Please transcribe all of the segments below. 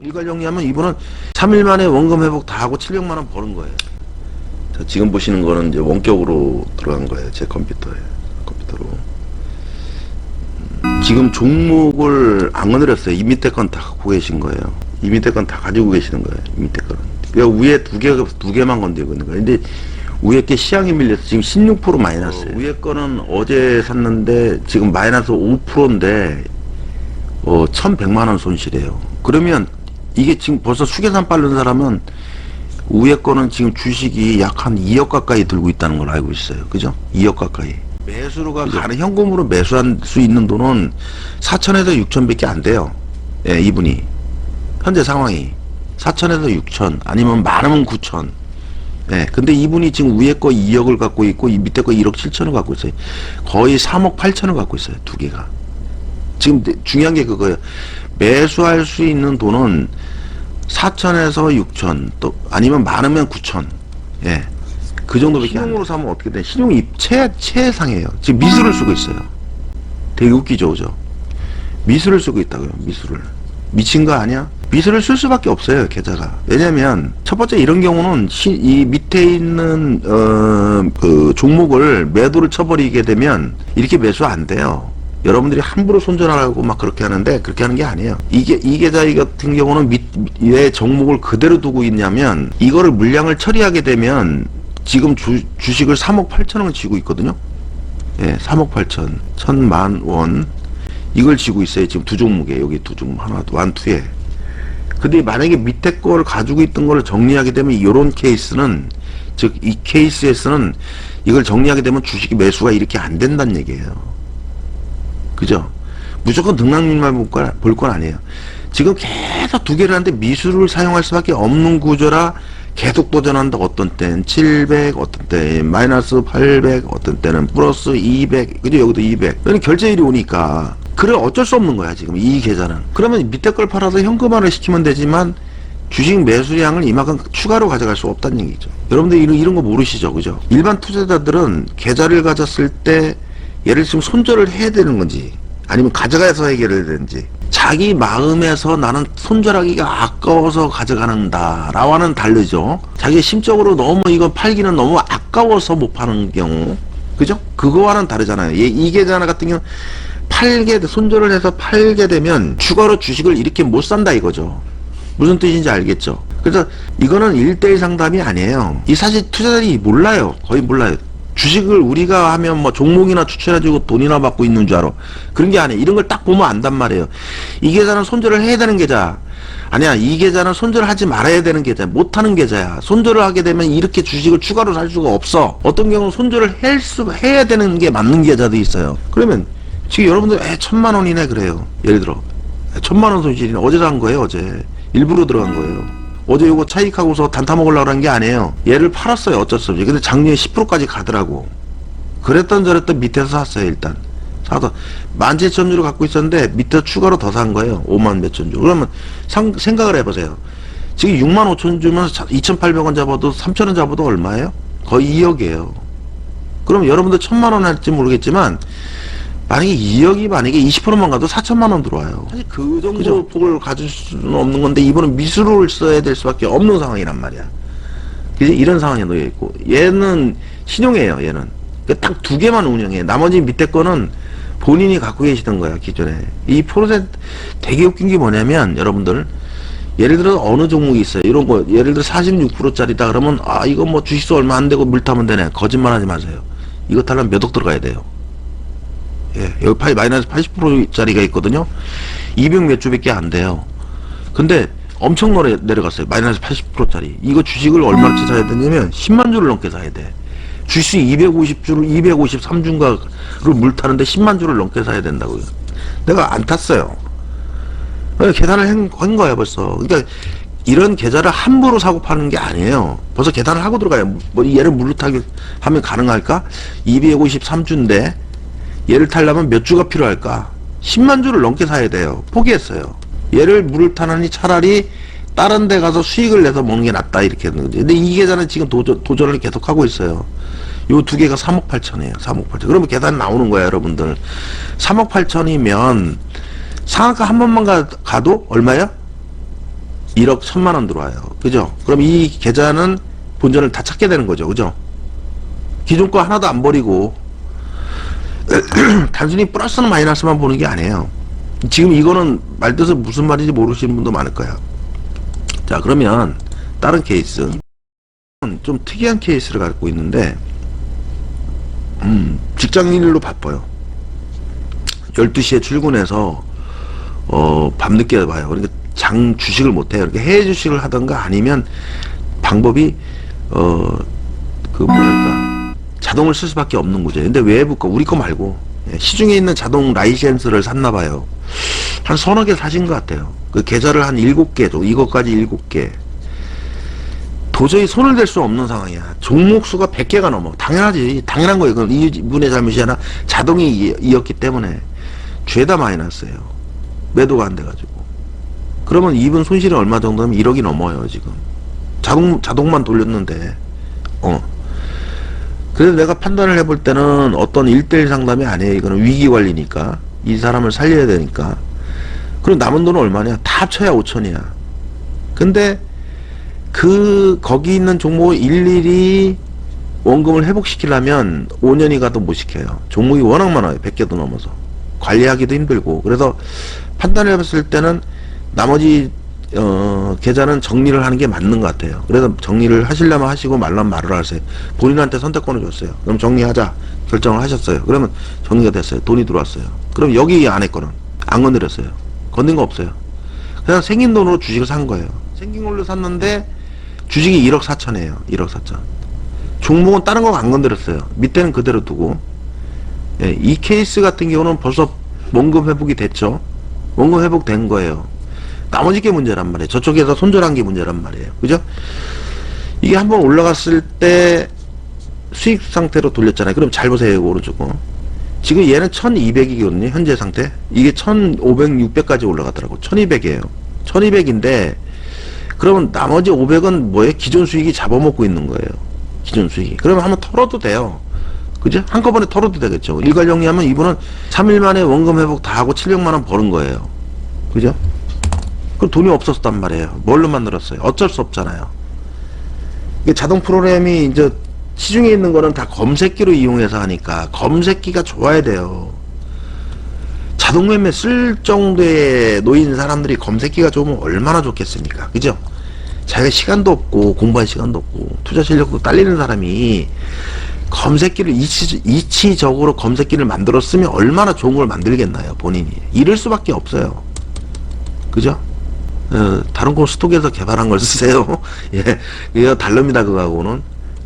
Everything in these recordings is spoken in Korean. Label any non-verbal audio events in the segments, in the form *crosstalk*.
일괄 정리하면 이분은 3일 만에 원금 회복 다 하고 700만 원 버는 거예요. 자, 지금 보시는 거는 이제 원격으로 들어간 거예요. 제 컴퓨터에. 컴퓨터로. 음, 지금 종목을 안 건드렸어요. 이 밑에 건 다 갖고 계신 거예요. 이 밑에 건 다 가지고 계시는 거예요. 이 밑에 거는. 그 위에 두 개, 두 개만 건드리고 있는 거예요. 근데 위에 게 시향이 밀려서 지금 16% 마이너스예요. 위에 거는 어제 샀는데 지금 마이너스 5%인데 어, 1100만 원 손실이에요. 그러면 이게 지금 벌써 수계산 빠른 사람은 위에 거는 지금 주식이 약 한 2억 가까이 들고 있다는 걸 알고 있어요. 그죠? 2억 가까이. 매수로가 가는 현금으로 매수할 수 있는 돈은 4천에서 6천밖에 안 돼요. 예, 이분이. 현재 상황이 4천에서 6천 아니면 많으면 9천. 예, 근데 이분이 지금 위에 거 2억을 갖고 있고 이 밑에 거 1억 7천을 갖고 있어요. 거의 3억 8천을 갖고 있어요. 두 개가. 지금 내- 중요한 게 그거예요. 매수할 수 있는 돈은 4천에서 6천 또 아니면 많으면 9천. 예. 그 정도밖에 신용으로 사면 어떻게 돼? 신용이 최 최상이에요. 지금 미술을 쓰고 있어요. 되게 웃기죠, 그죠? 미술을 쓰고 있다고요. 미술을. 미친 거 아니야? 미술을 쓸 수밖에 없어요, 계좌가. 왜냐면 첫 번째 이런 경우는 시- 이 밑에 있는 어 그 종목을 매도를 쳐버리게 되면 이렇게 매수 안 돼요. 여러분들이 함부로 손절하라고 막 그렇게 하는데 그렇게 하는 게 아니에요. 이게 이 계좌 같은 경우는 밑, 왜 종목을 그대로 두고 있냐면 이거를 물량을 처리하게 되면 지금 주, 주식을 3억 8천 원을 쥐고 있거든요. 예, 3억 8천, 천만 원 이걸 쥐고 있어요. 지금 두 종목에 여기 두 종목 하나, 완투에. 근데 만약에 밑에 거를 가지고 있던 거를 정리하게 되면 이런 케이스는 즉 이 케이스에서는 이걸 정리하게 되면 주식이 매수가 이렇게 안 된다는 얘기예요. 그죠? 무조건 등락률만 볼건 아니에요. 지금 계속 두 개를 하는데 미수를 사용할 수밖에 없는 구조라 계속 도전한다. 어떤 때는 700, 어떤 때 마이너스 800, 어떤 때는 플러스 200, 그죠? 여기도 200. 그러니 결제일이 오니까 그래 어쩔 수 없는 거야 지금 이 계좌는. 그러면 밑에 걸 팔아서 현금화를 시키면 되지만 주식 매수량을 이만큼 추가로 가져갈 수 없다는 얘기죠. 여러분들 이런, 이런 거 모르시죠, 그죠? 일반 투자자들은 계좌를 가졌을 때 예를 들면 손절을 해야 되는 건지 아니면 가져가서 해결해야 되는지 자기 마음에서 나는 손절하기가 아까워서 가져가는다 라와는 다르죠. 자기 심적으로 너무 이거 팔기는 너무 아까워서 못 파는 경우, 그죠? 그거와는 다르잖아요. 이, 이 계좌 같은 경우 팔게 돼- 손절을 해서 팔게 되면 추가로 주식을 이렇게 못 산다 이거죠. 무슨 뜻인지 알겠죠? 그래서 이거는 1대1 상담이 아니에요. 이 사실 투자자들이 몰라요. 거의 몰라요. 주식을 우리가 하면 뭐 종목이나 추천해주고 돈이나 받고 있는 줄 알아. 그런 게 아니에요. 이런 걸 딱 보면 안단 말이에요. 이 계좌는 손절을 해야 되는 계좌. 아니야. 이 계좌는 손절을 하지 말아야 되는 계좌. 못하는 계좌야. 손절을 하게 되면 이렇게 주식을 추가로 살 수가 없어. 어떤 경우는 손절을 할 수, 해야 되는 게 맞는 계좌도 있어요. 그러면 지금 여러분들 에 천만 원이네 그래요. 예를 들어. 에, 천만 원 손실이네. 어제 산 거예요, 어제. 일부러 들어간 거예요. 어제 요거 차익하고서 단타 먹으려고 한 게 아니에요. 얘를 팔았어요. 어쩔 수 없이. 근데 작년에 10%까지 가더라고. 그랬던 저랬던 밑에서 샀어요, 일단. 사서 17,000주를 갖고 있었는데 밑에 추가로 더 산 거예요. 5만 몇천 주. 그러면 상, 생각을 해보세요. 지금 6만 5천 주면 2,800원 잡아도 3,000원 잡아도 얼마예요? 거의 2억이에요. 그럼 여러분들 천만 원 할지 모르겠지만 만약에 2억이 만약에 20%만 가도 4천만 원 들어와요. 사실 그 정도 폭을 가질 수는 없는 건데 이번은 미수를 써야 될 수밖에 없는 상황이란 말이야. 그지? 이런 상황에 놓여 있고 얘는 신용이에요. 얘는 딱두 개만 운영해. 나머지 밑에 거는 본인이 갖고 계시던 거야 기존에. 이 프로젝트 되게 웃긴 게 뭐냐면 여러분들 예를 들어 어느 종목이 있어요. 이런 거 예를 들어 46%짜리다 그러면 아 이거 뭐 주식수 얼마 안 되고 물 타면 되네. 거짓말하지 마세요. 이거 타려면 몇 억 들어가야 돼요. 예, 여기 파이 마이너스 80%짜리가 있거든요. 200 몇 주밖에 안 돼요. 근데 엄청 내려, 내려갔어요. 마이너스 80%짜리. 이거 주식을 얼마치 사야 되냐면 10만 주를 넘게 사야 돼. 주식 250주를 253주인가를 물 타는데 10만 주를 넘게 사야 된다고요. 내가 안 탔어요. 어, 계산을 한, 한 거야 벌써. 그러니까 이런 계좌를 함부로 사고 파는 게 아니에요. 벌써 계산을 하고 들어가요. 뭐 얘를 물로 타기 하면 가능할까? 253주인데 얘를 타려면 몇 주가 필요할까? 10만 주를 넘게 사야 돼요. 포기했어요. 얘를 물을 타느니 차라리 다른 데 가서 수익을 내서 먹는 게 낫다 이렇게 하는 거지. 근데 이 계좌는 지금 도전, 도전을 계속 하고 있어요. 요 두 개가 3억 8천이에요. 3억 8천. 그러면 계산 나오는 거야, 여러분들. 3억 8천이면 상한가 한 번만 가, 가도 얼마야? 1억 1천만 원 들어와요. 그죠? 그럼 이 계좌는 본전을 다 찾게 되는 거죠. 그죠? 기존 거 하나도 안 버리고 *clears throat* 단순히 플러스는 마이너스만 보는 게 아니에요. 지금 이거는 말뜻은 무슨 말인지 모르시는 분도 많을 거야. 자, 그러면 다른 케이스. 좀 특이한 케이스를 갖고 있는데, 음, 직장 일로 바빠요. 12시에 출근해서, 어, 밤늦게 와요. 그러니까 장 주식을 못해요. 이렇게 해외 주식을 하던가 아니면 방법이, 어, 그 뭐랄까, 자동을 쓸 수밖에 없는 구조예요. 근데 외부 거, 우리 거 말고, 예, 시중에 있는 자동 라이센스를 샀나 봐요. 한 서너 개 사신 것 같아요. 그 계좌를 한 일곱 개 줘. 이것까지 일곱 개. 도저히 손을 댈 수 없는 상황이야. 종목 수가 100개가 넘어. 당연하지. 당연한 거예요. 그건 이분의 잘못이 아니라 자동이 이- 이었기 때문에 죄다 마이너스예요. 매도가 안 돼가지고. 그러면 이분 손실이 얼마 정도면 1억이 넘어요, 지금. 자동, 자동만 돌렸는데. 어. 그래서 내가 판단을 해볼 때는 어떤 1대1 상담이 아니에요. 이거는 위기 관리니까. 이 사람을 살려야 되니까. 그럼 남은 돈은 얼마냐? 다 합쳐야 5천이야. 근데 그 거기 있는 종목을 일일이 원금을 회복시키려면 5년이 가도 못 시켜요. 종목이 워낙 많아요. 100개도 넘어서. 관리하기도 힘들고. 그래서 판단을 해봤을 때는 나머지 어, 계좌는 정리를 하는 게 맞는 것 같아요. 그래서 정리를 하시려면 하시고 말라면 말을 하세요. 본인한테 선택권을 줬어요. 그럼 정리하자 결정을 하셨어요. 그러면 정리가 됐어요. 돈이 들어왔어요. 그럼 여기 안에 거는 안 건드렸어요. 건든 거 없어요. 그냥 생긴 돈으로 주식을 산 거예요. 생긴 걸로 샀는데 주식이 1억 4천이에요. 1억 4천. 종목은 다른 거 안 건드렸어요. 밑에는 그대로 두고. 예, 이 케이스 같은 경우는 벌써 원금 회복이 됐죠. 원금 회복된 거예요. 나머지 게 문제란 말이에요. 저쪽에서 손절한 게 문제란 말이에요. 그죠? 이게 한번 올라갔을 때 수익 상태로 돌렸잖아요. 그럼 잘 보세요. 이거 오른쪽 거. 지금 얘는 1200이거든요. 현재 상태. 이게 1500, 600까지 올라갔더라고. 1200이에요. 1200인데 그러면 나머지 500은 뭐예요? 기존 수익이 잡아먹고 있는 거예요. 기존 수익이. 그러면 한번 털어도 돼요. 그죠? 한꺼번에 털어도 되겠죠. 일괄 정리하면 이분은 3일 만에 원금 회복 다 하고 700만 원 버는 거예요. 그죠? 그 돈이 없었단 말이에요. 뭘로 만들었어요? 어쩔 수 없잖아요. 이게 자동 프로그램이 이제 시중에 있는 거는 다 검색기로 이용해서 하니까 검색기가 좋아야 돼요. 자동 매매 쓸 정도에 놓인 사람들이 검색기가 좋으면 얼마나 좋겠습니까? 그죠? 자기가 시간도 없고 공부할 시간도 없고 투자 실력도 딸리는 사람이 검색기를 이치, 이치적으로 검색기를 만들었으면 얼마나 좋은 걸 만들겠나요 본인이 이럴 수밖에 없어요 그죠? 어, 다른 거 스톡에서 개발한 걸 쓰세요 *laughs* 예, 이거 달릅니다 그거하고는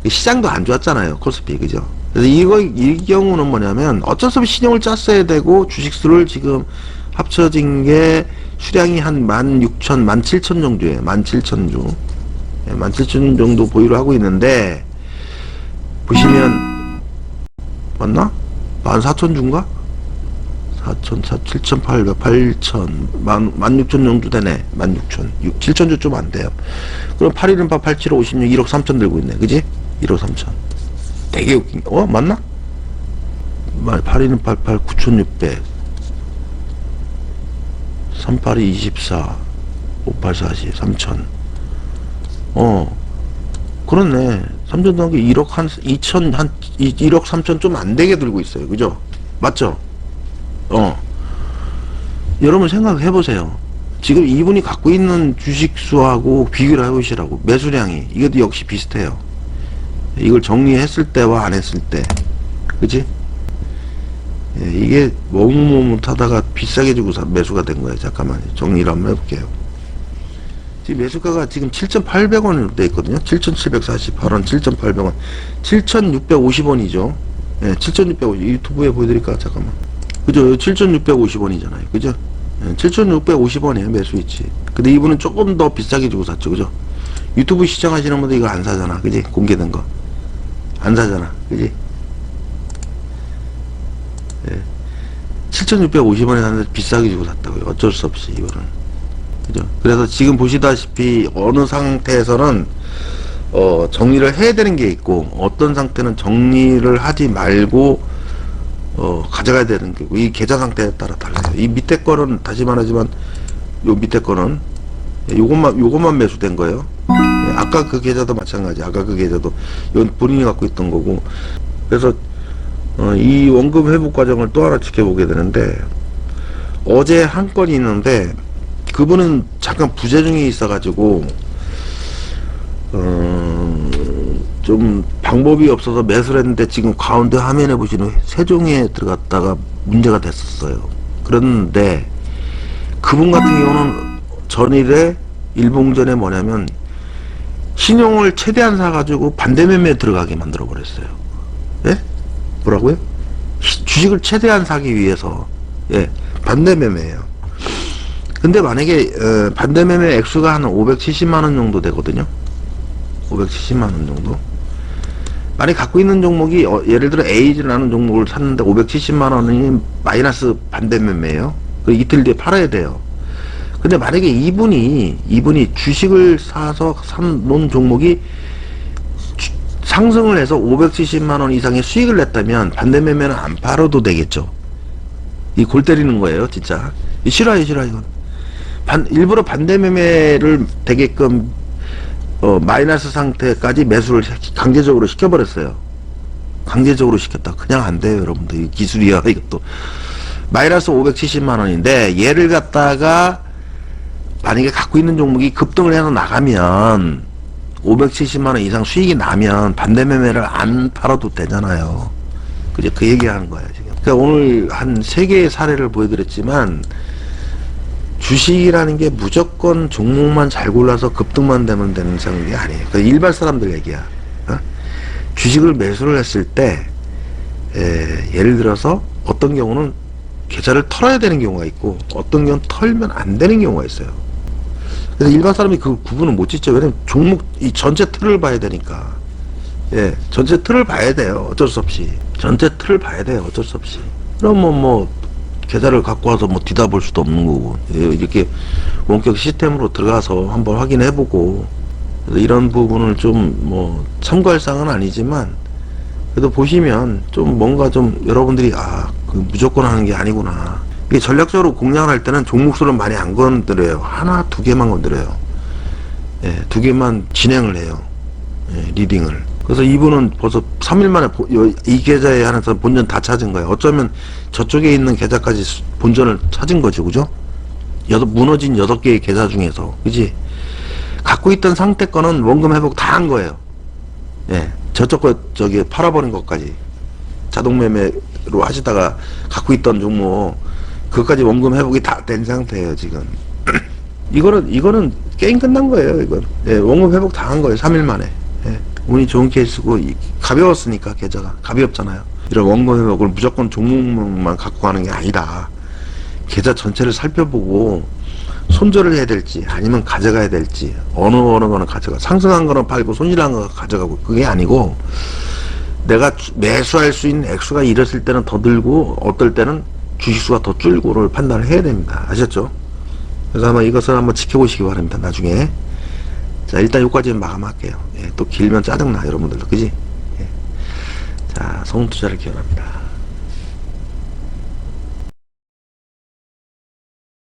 시장도 안 좋았잖아요 코스피 그죠? 그래서 이거 이 경우는 뭐냐면 어쩔 수 없이 신용을 짰어야 되고 주식수를 지금 합쳐진 게 수량이 한 16,000, 17,000 정도예요. 17,000 주. 예, 17,000 정도 보유를 하고 있는데 보시면 맞나? 14,000 주인가? 4,000, 7,800, 8,000, 16,000 정도 되네. 16,000. 6, 7,000주좀 안 돼요. 그럼 8일은 87, 56, 1억 3천 들고 있네. 그지? 1억 3천. 되게 웃긴, 어? 맞나? 8일은 88, 9,600. 38이 24, 58, 40, 3천. 어, 그렇네. 3천 단계 1억 한, 2천, 한, 1억 3천 좀 안 되게 들고 있어요. 그죠? 맞죠? 어. 여러분 생각해 보세요. 지금 이분이 갖고 있는 주식 수하고 비교를 해보시라고. 매수량이. 이것도 역시 비슷해요. 이걸 정리했을 때와 안 했을 때. 그지? 예, 이게 머뭇머뭇하다가 비싸게 주고 사- 매수가 된 거예요. 잠깐만요. 정리를 한번 해볼게요. 지금 매수가가 지금 7,800원으로 돼 있거든요. 7,748원, 7,800원, 7,650원이죠. 예, 7,650원. 유튜브에 보여드릴까? 잠깐만. 그죠? 7,650원이잖아요. 그죠? 예, 7,650원이에요. 매수 위치. 근데 이분은 조금 더 비싸게 주고 샀죠. 그죠? 유튜브 시청하시는 분들 이거 안 사잖아. 그지? 공개된 거. 안 사잖아. 그지? 7,650원에 샀는데 비싸게 주고 샀다고요. 어쩔 수 없이 이거는. 그죠? 그래서 지금 보시다시피 어느 상태에서는 어, 정리를 해야 되는 게 있고 어떤 상태는 정리를 하지 말고 어, 가져가야 되는 게 있고 이 계좌 상태에 따라 달라요. 이 밑에 거는 다시 말하지만 요 밑에 거는 예, 요것만 요것만 매수된 거예요. 예, 아까 그 계좌도 마찬가지. 아까 그 계좌도 이건 본인이 갖고 있던 거고. 그래서 어, 이 원금 회복 과정을 또 하나 지켜보게 되는데 어제 한 건이 있는데 그분은 잠깐 부재중이 있어가지고 어, 좀 방법이 없어서 매수를 했는데 지금 가운데 화면에 보시는 세종에 들어갔다가 문제가 됐었어요. 그런데 그분 같은 경우는 전일에 일봉전에 뭐냐면 신용을 최대한 사가지고 반대매매에 들어가게 만들어 버렸어요. 예? 뭐라고요? 시- 주식을 최대한 사기 위해서 예 반대매매예요. 근데 만약에 어, 반대매매 액수가 한 570만 원 정도 되거든요. 570만 원 정도. 만약 갖고 있는 종목이 어, 예를 들어 에이즈라는 종목을 샀는데 570만 원이 마이너스 반대 매매예요. 그 이틀 뒤에 팔아야 돼요. 근데 만약에 이분이 이분이 주식을 사서 산 놓은 종목이 주- 상승을 해서 570만 원 이상의 수익을 냈다면 반대 매매는 안 팔아도 되겠죠. 이 골 때리는 거예요, 진짜. 이 싫어요, 싫어 이건. 반, 일부러 반대 매매를 되게끔 어, 마이너스 상태까지 매수를 시- 강제적으로 시켜버렸어요. 강제적으로 시켰다. 그냥 안 돼요, 여러분들. 이 기술이야, *laughs* 이것도. 마이너스 570만 원인데, 얘를 갖다가, 만약에 갖고 있는 종목이 급등을 해서 나가면, 570만 원 이상 수익이 나면, 반대 매매를 안 팔아도 되잖아요. 그제 그 얘기하는 거예요, 지금. 그러니까 오늘 한 세 개의 사례를 보여드렸지만, 주식이라는 게 무조건 종목만 잘 골라서 급등만 되면 되는 상황이 아니에요. 그 일반 사람들 얘기야. 어? 주식을 매수를 했을 때, 에, 예를 들어서 어떤 경우는 계좌를 털어야 되는 경우가 있고, 어떤 경우는 털면 안 되는 경우가 있어요. 그래서 일반 사람이 그 구분을 못 짓죠. 왜냐면 종목, 이 전체 틀을 봐야 되니까. 예, 전체 틀을 봐야 돼요. 어쩔 수 없이. 전체 틀을 봐야 돼요. 어쩔 수 없이. 그러면 뭐, 계좌를 갖고 와서 뭐 뒤다 볼 수도 없는 거고. 예, 이렇게 원격 시스템으로 들어가서 한번 확인해 보고. 이런 부분을 좀 뭐 참고할 사항은 아니지만 그래도 보시면 좀 뭔가 좀 여러분들이 아 그 무조건 하는 게 아니구나. 이게 전략적으로 공략을 할 때는 종목수를 많이 안 건드려요. 하나 두 개만 건드려요. 예, 두 개만 진행을 해요. 예, 리딩을 그래서 이분은 벌써 3일 만에 이 계좌에 한해서 본전 다 찾은 거예요. 어쩌면 저쪽에 있는 계좌까지 수- 본전을 찾은 거죠, 그죠? 여섯, 무너진 여섯 개의 계좌 중에서, 그지? 갖고 있던 상태 거는 원금 회복 다 한 거예요. 예. 저쪽 거, 저기, 팔아버린 것까지. 자동 매매로 하시다가 갖고 있던 종목, 그것까지 원금 회복이 다 된 상태예요, 지금. *clears throat* 이거는, 이거는 게임 끝난 거예요, 이건. 예, 원금 회복 다 한 거예요, 3일 만에. 예. 운이 좋은 케이스고, 이- 가벼웠으니까, 계좌가. 가볍잖아요. 이런 원금 회복을 무조건 종목만 갖고 가는 게 아니다. 계좌 전체를 살펴보고, 손절을 해야 될지, 아니면 가져가야 될지, 어느, 어느 거는 가져가. 상승한 거는 팔고, 손실한 거 가져가고, 그게 아니고, 내가 주- 매수할 수 있는 액수가 이랬을 때는 더 들고, 어떨 때는 주식수가 더 줄고를 판단을 해야 됩니다. 아셨죠? 그래서 아마 이것을 한번 지켜보시기 바랍니다. 나중에. 자, 일단 여기까지는 마감할게요. 예, 또 길면 짜증나, 여러분들도. 그지? 예. 자, 성투자를 기원합니다.